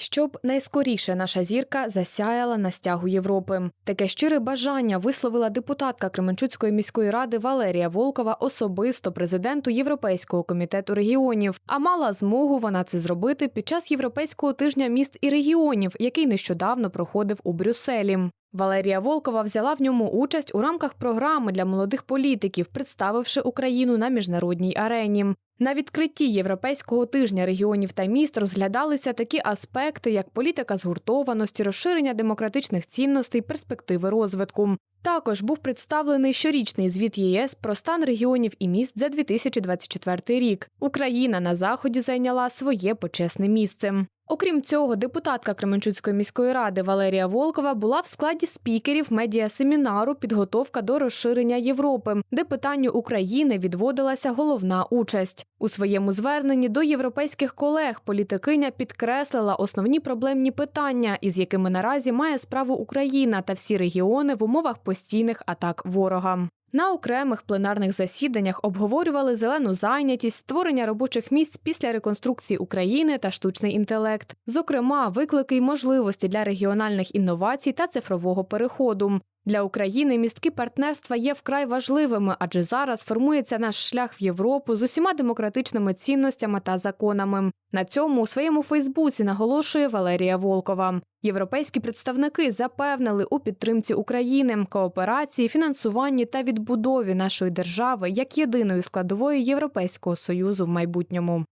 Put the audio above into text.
Щоб найскоріше наша зірка засяяла на стягу Європи. Таке щире бажання висловила депутатка Кременчуцької міської ради Валерія Волкова особисто президенту Європейського комітету регіонів. А мала змогу вона це зробити під час Європейського тижня міст і регіонів, який нещодавно проходив у Брюсселі. Валерія Волкова взяла в ньому участь у рамках програми для молодих політиків, представивши Україну на міжнародній арені. На відкритті Європейського тижня регіонів та міст розглядалися такі аспекти, як політика згуртованості, розширення демократичних цінностей, перспективи розвитку. Також був представлений щорічний звіт ЄС про стан регіонів і міст за 2024 рік. Україна на заході зайняла своє почесне місце. Окрім цього, депутатка Кременчуцької міської ради Валерія Волкова була в складі спікерів медіасемінару Підготовка до розширення Європи, де питанню України відводилася головна участь. У своєму зверненні до європейських колег політикиня підкреслила основні проблемні питання, із якими наразі має справу Україна та всі регіони в умовах постійних атак ворога. На окремих пленарних засіданнях обговорювали зелену зайнятість, створення робочих місць після реконструкції України та штучний інтелект, зокрема, виклики й можливості для регіональних інновацій та цифрового переходу. Для України містки партнерства є вкрай важливими, адже зараз формується наш шлях в Європу з усіма демократичними цінностями та законами. На цьому у своєму Фейсбуці наголошує Валерія Волкова. Європейські представники запевнили у підтримці України, кооперації, фінансуванні та відбудові нашої держави як єдиної складової Європейського союзу в майбутньому.